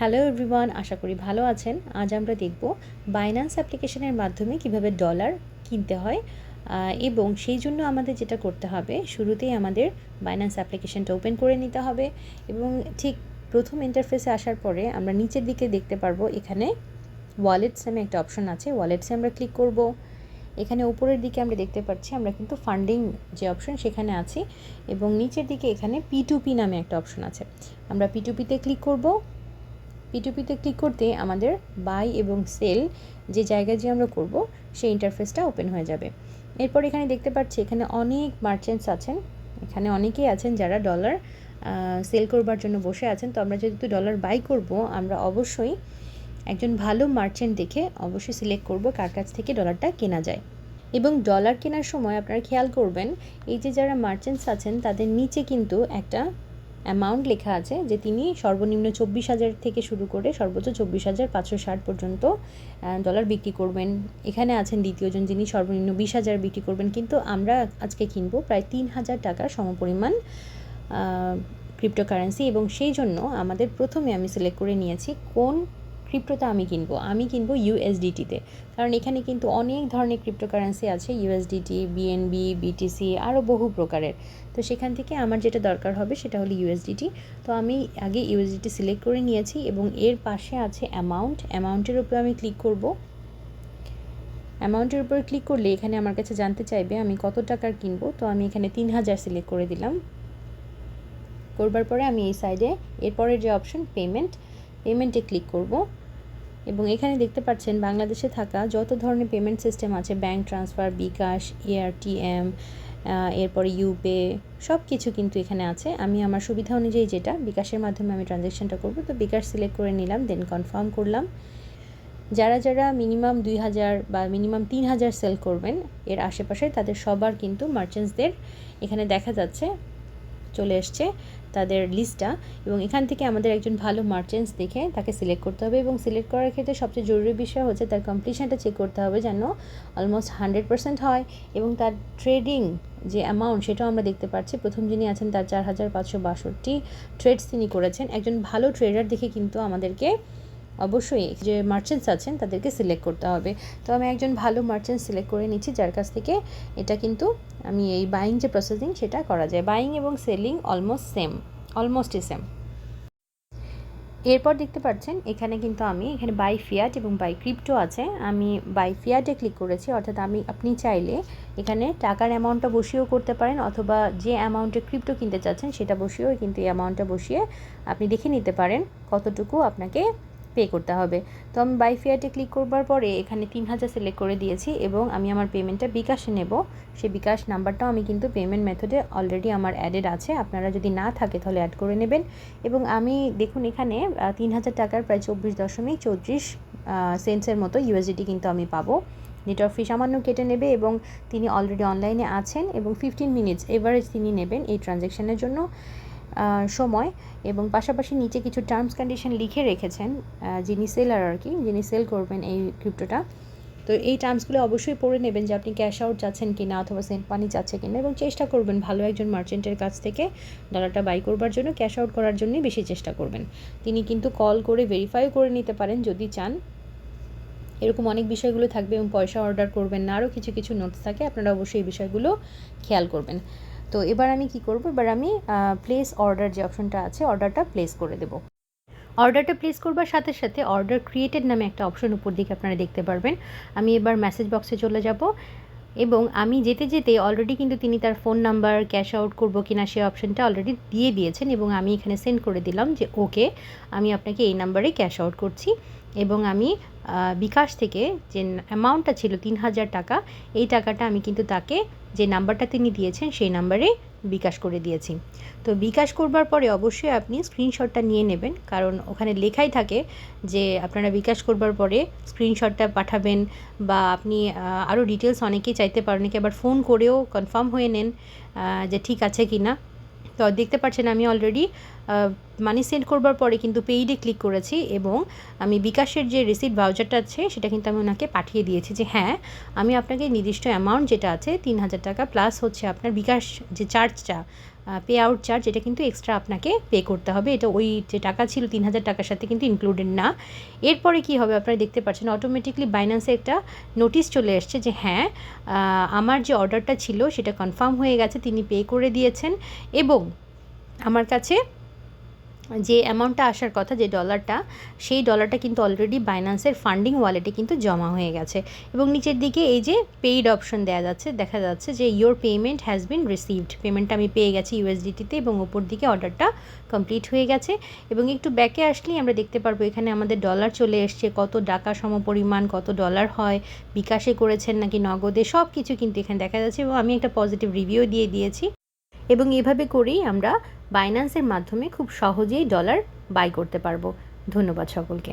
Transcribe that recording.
Hello everyone আশা করি ভালো আছেন। আজ আমরা দেখব বাইন্যান্স অ্যাপ্লিকেশনের মাধ্যমে কীভাবে ডলার কিনতে হয় এবং সেই জন্য আমাদের যেটা করতে হবে, শুরুতেই আমাদের বাইন্যান্স অ্যাপ্লিকেশনটা ওপেন করে নিতে হবে, এবং ঠিক প্রথম ইন্টারফেসে আসার পরে আমরা নিচের দিকে দেখতে পারব এখানে ওয়ালেটস নামে একটা অপশন আছে ওয়ালেটসে আমরা ক্লিক করব। এখানে উপরের দিকে আমরা দেখতে পাচ্ছি আমরা কিন্তু ফান্ডিং যে অপশন সেখানে আছি, এবং নিচের দিকে এখানে পি নামে একটা অপশন আছে। আমরা পি পিতে ক্লিক করব পিটুপিতে ক্লিক করতে আমাদের বাই এবং সেল যে জায়গায় যে আমরা করব, সেই ইন্টারফেসটা ওপেন হয়ে যাবে। এরপর এখানে দেখতে পাচ্ছি এখানে অনেক মার্চেন্টস আছেন। এখানে অনেকেই আছেন যারা ডলার সেল করবার জন্য বসে আছেন। তো আমরা যেহেতু ডলার বাই করব, আমরা অবশ্যই একজন ভালো মার্চেন্ট দেখে অবশ্যই সিলেক্ট করব কার কাছ থেকে ডলারটা কেনা যায়। এবং ডলার কেনার সময় আপনারা খেয়াল করবেন, এই যে যারা মার্চেন্টস আছেন, তাদের নিচে কিন্তু একটা অ্যামাউন্ট লেখা আছে যে তিনি সর্বনিম্ন চব্বিশ হাজার থেকে শুরু করে সর্বোচ্চ চব্বিশ হাজার পাঁচশো ষাট পর্যন্ত ডলার বিক্রি করবেন। এখানে আছেন দ্বিতীয়জন যিনি সর্বনিম্ন বিশ হাজার বিক্রি করবেন। কিন্তু আমরা আজকে কিনবো প্রায় তিন হাজার টাকার সমপরিমাণ ক্রিপ্টোকারেন্সি এবং সেই জন্য আমাদের প্রথমে আমি সিলেক্ট করে নিয়েছি কোন ক্রিপ্টোটা আমি কিনবো। আমি কিনবো ইউএসডিটিতে কারণ এখানে কিন্তু অনেক ধরনের ক্রিপ্টোকারেন্সি আছে ইউএসডিটি বিএনবি বিটিসি আরও বহু প্রকারের। তো সেখান থেকে আমার যেটা দরকার হবে সেটা হলো ইউএসডিটি তো আমি আগে ইউএসডিটি সিলেক্ট করে নিয়েছি এবং এর পাশে আছে অ্যামাউন্ট অ্যামাউন্টের উপরে আমি ক্লিক করব। অ্যামাউন্টের উপর ক্লিক করলে এখানে আমার কাছে জানতে চাইবে আমি কত টাকার কিনবো। তো আমি এখানে তিন হাজার সিলেক্ট করে দিলাম। করবার পরে আমি এই সাইডে এরপরের যে অপশন পেমেন্ট পেমেন্টে ক্লিক করব। এবং এখানে দেখতে পাচ্ছেন বাংলাদেশে থাকা যত ধরনের পেমেন্ট সিস্টেম আছে ব্যাংক ট্রান্সফার বিকাশ এআরটিএম এরপরে ইউপে সব কিছু কিন্তু এখানে আছে। আমি আমার সুবিধা অনুযায়ী যেটা, বিকাশের মাধ্যমে আমি ট্রানজ্যাকশানটা করব। তো বিকাশ সিলেক্ট করে নিলাম দেন কনফার্ম করলাম। যারা যারা মিনিমাম দুই হাজার বা মিনিমাম তিন হাজার সেল করবেন, এর আশেপাশে তাদের সবার কিন্তু মার্চেন্টসদের এখানে দেখা যাচ্ছে। চলে এসছে তাদের লিস্টটা এবং এখান থেকে আমাদের একজন ভালো মার্চেন্টস দেখে তাকে সিলেক্ট করতে হবে এবং সিলেক্ট করার ক্ষেত্রে সবচেয়ে জরুরি বিষয় হচ্ছে তার কমপ্লিশনটা চেক করতে হবে যেন অলমোস্ট হান্ড্রেড পার্সেন্ট হয় এবং তার ট্রেডিং যে অ্যামাউন্ট সেটাও আমরা দেখতে পাচ্ছি। প্রথম যিনি আছেন তার চার হাজার পাঁচশো বাষট্টি ট্রেডস তিনি করেছেন। একজন ভালো ট্রেডার দেখে কিন্তু আমাদেরকে অবশ্যই যে মার্চেন্টস আছেন, তাদেরকে সিলেক্ট করতে হবে। তো আমি একজন ভালো মার্চেন্ট সিলেক্ট করে নিচ্ছি, যার কাছ থেকে এটা কিন্তু আমি এই বাইং যে প্রসেসিং সেটা করা যায়। বাইং এবং সেলিং অলমোস্ট সেম অলমোস্টই সেম এরপর দেখতে পাচ্ছেন, এখানে কিন্তু আমি, এখানে বাই ফিয়াট এবং বাই ক্রিপ্টো আছে। আমি বাই ফিয়াটে ক্লিক করেছি, অর্থাৎ আমি, আপনি চাইলে এখানে টাকার অ্যামাউন্টটা বসিয়েও করতে পারেন, অথবা যে অ্যামাউন্টে ক্রিপ্টো কিনতে চাচ্ছেন, সেটা বসিয়েও কিন্তু এই অ্যামাউন্টটা বসিয়ে আপনি দেখে নিতে পারেন কতটুকু আপনাকে পে করতে হবে। তো আমি বাই ফিয়াটে ক্লিক করবার পরে এখানে তিন হাজার সিলেক্ট করে দিয়েছি এবং আমি আমার পেমেন্টটা বিকাশে নেব। সেই বিকাশ নাম্বারটাও আমি কিন্তু পেমেন্ট মেথডে অলরেডি আমার অ্যাডেড আছে। আপনারা যদি না থাকে তাহলে অ্যাড করে নেবেন। এবং আমি দেখুন এখানে তিন হাজার টাকার প্রায় চব্বিশ দশমিক চৌত্রিশ সেন্টসের মতো ইউএসডিটি কিন্তু আমি পাবো। নেটওয়ার্ক ফি সামান্য কেটে নেবে এবং তিনি অলরেডি অনলাইনে আছেন এবং ফিফটিন মিনিটস এভারেজ তিনি নেবেন এই ট্রানজ্যাকশানের জন্য। সময় এবং পাশাপাশি নিচে কিছু টার্মস কন্ডিশন লিখে রেখেছেন যিনি সেলার আর কি, যিনি সেল করবেন এই ক্রিপ্টোটা তো এই টার্মসগুলো অবশ্যই পড়ে নেবেন যে আপনি ক্যাশ আউট চাচ্ছেন কিনা অথবা সেন্ট পানি চাচ্ছে কিনা এবং চেষ্টা করবেন ভালো একজন মার্চেন্টের কাছ থেকে ডলারটা বাই করবার জন্য ক্যাশ আউট করার জন্যই বেশি চেষ্টা করবেন। তিনি কিন্তু কল করে ভেরিফাইও করে নিতে পারেন যদি চান। এরকম অনেক বিষয়গুলো থাকবে এবং পয়সা অর্ডার করবেন না, আরও কিছু কিছু নোটস থাকে, আপনারা অবশ্যই এই বিষয়গুলো খেয়াল করবেন। তো এবার আমি কি করব? এবার আমি প্লেস অর্ডার যে অপশনটা আছে অর্ডারটা প্লেস করে দেব। অর্ডারটা প্লেস করবার সাথে সাথে অর্ডার ক্রিয়েটেড নামে একটা অপশন উপর দিকে আপনারা দেখতে পারবেন। আমি এবার মেসেজ বক্সে চলে যাব এবং আমি যেতে যেতে অলরেডি কিন্তু তিনি তার ফোন নাম্বার ক্যাশ আউট করব কিনা সে অপশনটা অলরেডি দিয়ে দিয়েছেন এবং আমি এখানে সেন্ড করে দিলাম যে ওকে আমি আপনাকে এই নাম্বারে ক্যাশ আউট করছি। এবং আমি বিকাশ থেকে যে অ্যামাউন্টটা ছিল তিন হাজার টাকা, এই টাকাটা আমি কিন্তু তাকে যে নাম্বারটা তিনি দিয়েছেন, সেই নাম্বারে বিকাশ করে দিয়েছি। তো বিকাশ করবার পরে অবশ্যই আপনি স্ক্রিনশটটা নিয়ে নেবেন, কারণ ওখানে লেখাই থাকে যে আপনারা বিকাশ করবার পরে স্ক্রিনশটটা পাঠাবেন বা আপনি আরও ডিটেলস অনেকেই চাইতে পারেন নাকি আবার ফোন করেও কনফার্ম হয়ে নেন যে ঠিক আছে কি না তো দেখতে পাচ্ছেন আমি অলরেডি মানি সেন্ড করবার পরে কিন্তু পেইডে ক্লিক করেছি এবং আমি বিকাশের যে রিসিপ্ট ভাউচারটা আছে, সেটা কিন্তু আমি ওনাকে পাঠিয়ে দিয়েছি যে হ্যাঁ আমি আপনাকে নির্দিষ্ট অ্যামাউন্ট যেটা আছে, তিন হাজার টাকা প্লাস হচ্ছে আপনার বিকাশ যে চার্জটা পে আউট চার্জ এটা কিন্তু এক্সট্রা আপনাকে পে করতে হবে। এটা ওই যে টাকা ছিল, তিন হাজার টাকার সাথে কিন্তু ইনক্লুডেড না। এরপরে কি হবে আপনারা দেখতে পাচ্ছেন অটোমেটিকলি বাইন্যান্সে একটা নোটিশ চলে এসছে যে হ্যাঁ আমার যে অর্ডারটা ছিল, সেটা কনফার্ম হয়ে গেছে, তিনি পে করে দিয়েছেন। এবং আমার কাছে যে অ্যামাউন্টটা আসার কথা, যে ডলারটা সেই ডলারটা কিন্তু অলরেডি বাইন্যান্সের ফান্ডিং ওয়ালেটে কিন্তু জমা হয়ে গেছে। এবং নিচের দিকে এই যে পেইড অপশন দেওয়া যাচ্ছে, দেখা যাচ্ছে যে your payment has been received পেমেন্টটা আমি পেয়ে গেছি ইউএসডিটিতে এবং ওপর দিকে অর্ডারটা কমপ্লিট হয়ে গেছে। এবং একটু ব্যাকে আসলেই আমরা দেখতে পারব, এখানে আমাদের ডলার চলে এসছে, কত টাকা সমপরিমাণ, কত ডলার হয়, বিকাশে করেছেন নাকি নগদে সব কিছু কিন্তু এখানে দেখা যাচ্ছে। এবং আমি একটা পজিটিভ রিভিউ দিয়ে দিয়েছি। এবং এভাবে করেই আমরা বাইন্যান্সের মাধ্যমে খুব সহজেই ডলার বাই করতে পারব। ধন্যবাদ সকলকে।